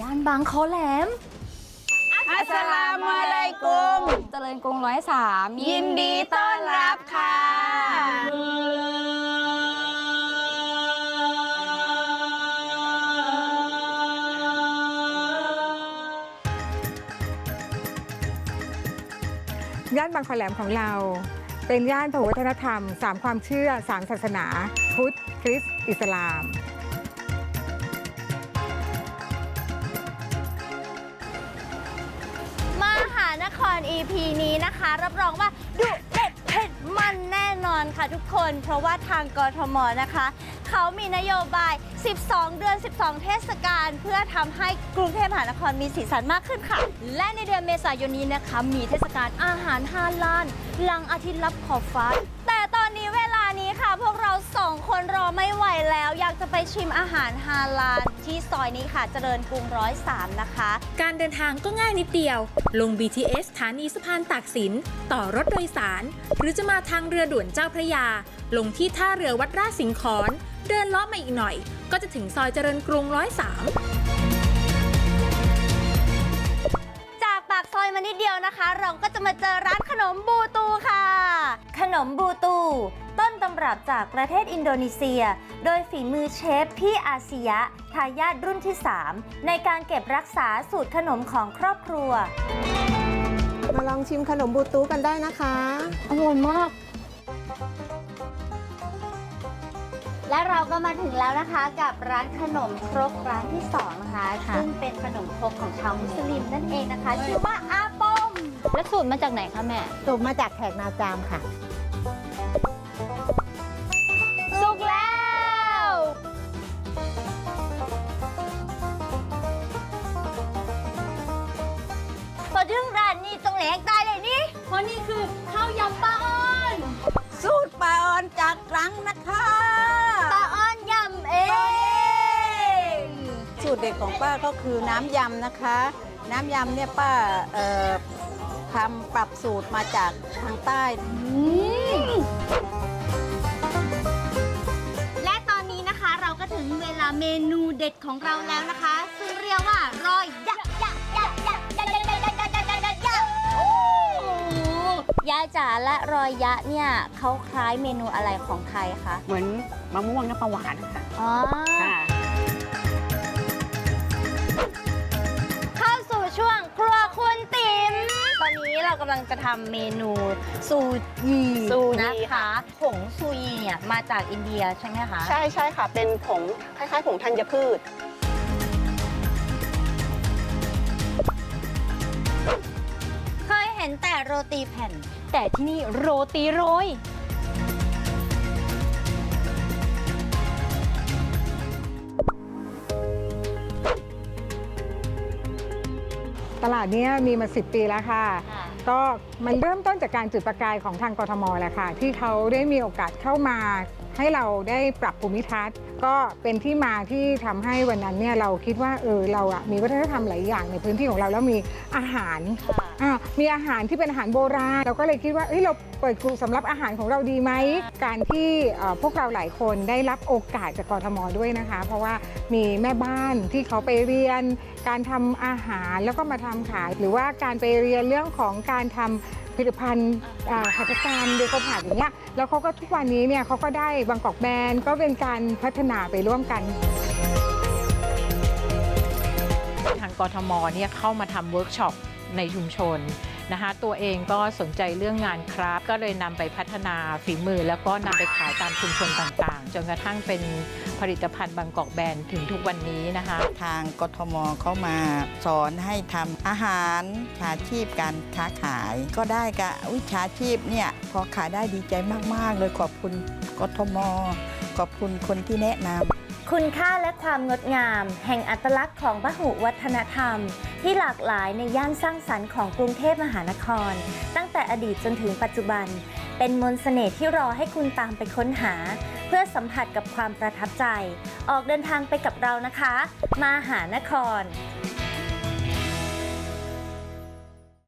ย่านบางคอแหลม อัสสลามุอะลัยกุม เจริญกรุงร้อยสามยินดีต้อนรับค่ะ ย่านบางขอแหลมของเรา เป็นย่านพหุวัฒนธรรม สามความเชื่อสามศาสนา พุทธ คริสต์ อิสลาม มหานคร EP นี้นะคะ รับรองว่าดุเด็ดเผ็ดมันแน่นอนค่ะทุกคน เพราะว่าทางกรทมนะคะ เขามีนโยบาย 12 เดือน 12 เทศกาลเพื่อทำให้กรุงเทพมหานครมีสีสันมากขึ้นค่ะ และในเดือนเมษายนนี้นะคะ มีเทศกาลอาหารฮาลาลหลังอาทิตย์รับขอบฟ้า แต่ตอนนี้เว ไปชิมอาหารฮาลาลที่ซอยนี้ค่ะ เจริญกรุงร้อยสามนะคะ การเดินทางก็ง่ายนิดเดียว ลง BTS สถานีสะพานตากสิน ต่อรถโดยสาร หรือจะมาทางเรือด่วนเจ้าพระยา ลงที่ท่าเรือวัดราชสิงห์ขอน เดินลาะมาอีกหน่อย ก็จะถึงซอยเจริญกรุงร้อยสามจากปากซอยมานิดเดียวนะคะ เราก็จะมาเจอร้านขนมบูตูค่ะ มบูตู ต้นตำรับจากประเทศอินโดนีเซีย โดยฝีมือเชฟพี่อาเซียะทายาทรุ่นที่ 3 ในการเก็บรักษาสูตรขนมของครอบครัว มาลองชิมขนมบูตูกันได้นะคะ อร่อยมาก และเราก็มาถึงแล้วนะคะกับร้านขนมครกร้านที่สองนะคะซึ่งเป็นขนมครกของชาวมุสลิมนั่นเองนะคะ ชื่อว่าอาปม และสูตรมาจากไหนคะแม่ สูบมาจากแขกนาจามค่ะ สุกแล้ว พอถึงร้านนี้ตรงแหลกตายเลยนี่เพราะนี่คือข้าวยำปลาอ้อนสูตรปลาออนจากรังนะคะ ปลาอ้อนยำเองสูตรเด็ดของป้าก็คือน้ำยำนะคะ น้ำยำเนี่ยป้าเอ่อ ทำปรับสูตรมาจากทางใต้ และตอนนี้นะคะเราก็ถึงเวลาเมนูเด็ดของเราแล้วนะคะ ซึ่งเรียกว่ารอยยะยะยะยะยะยะยะยะยะยะยะยะยะโอ้ยายจ๋าและรอยยะเนี่ยเขาคล้ายเมนูอะไรของไทยคะเหมือนมะม่วงน้ำปลาหวานค่ะอ๋อ ค่ะ อนนี้เรากำลังจะทำเมนูซูยีซูยีนะคะค่ะผงซูยีเนี่ยมาจากอินเดียใช่ไหมคะ ใช่ใช่ค่ะ เป็นผงคล้ายๆผงธัญพืช เคยเห็นแต่โรตีแผ่น แต่ที่นี่โรตีโรย ตลาดเนี้ยมีมา 10 ปีแล้วค่ะ ก็มันเริ่มต้นจากการจุดประกายของทางกทมแหละค่ะ ที่เขาได้มีโอกาสเข้ามา ให้เราได้ปรับภูมิทัศน์ ก็เป็นที่มาที่ทำให้วันนั้นเนี่ยเราคิดว่าเออเราอะมีวัฒนธรรมหลายอย่างในพื้นที่ของเราแล้วมีอาหาร อ่ามีอาหารที่เป็นอาหารโบราณ เราก็เลยคิดว่าเอ้ยเราเปิดกลุ่มสำหรับอาหารของเราดีไหม การที่เอ่อพวกเราหลายคนได้รับโอกาสจากกทมด้วยนะคะ เพราะว่ามีแม่บ้านที่เขาไปเรียน การทำอาหารแล้วก็มาทำขาย หรือว่าการไปเรียนเรื่องของการทำผลิตภัณฑ์อ่าหัตถการเดโกผาดอย่างเงี้ยแล้วเขาก็ทุกวันนี้เนี่ยเขาก็ได้บางกอกแบรนด์ก็เป็นการพัฒนาไปร่วมกัน ทางกทมเนี่ยเข้ามาทำเวิร์กช็อป ในชุมชนนะคะตัวเองก็สนใจเรื่องงานคราฟก็เลยนำไปพัฒนาฝีมือ แล้วก็นำไปขายตามชุมชนต่างๆ จนกระทั่งเป็นผลิตภัณฑ์บางกอกแบรนด์ถึงทุกวันนี้นะคะ ทางกทมเข้ามาสอนให้ทำอาหารชาชีพการค้าขาย ก็ได้กับวิชาชีพเนี่ยพอขายได้ดีใจมากๆ เลยขอบคุณกทม ขอบคุณคนที่แนะนำ คุณค่าและความงดงาม แห่งอัตลักษณ์ของพหุวัฒนธรรม ที่หลากหลายในย่านสร้างสรรค์ของกรุงเทพมหานคร ตั้งแต่อดีตจนถึงปัจจุบัน เป็นมนต์เสน่ห์ที่รอให้คุณตามไปค้นหา เพื่อสัมผัสกับความประทับใจ ออกเดินทางไปกับเรานะคะ มาหานคร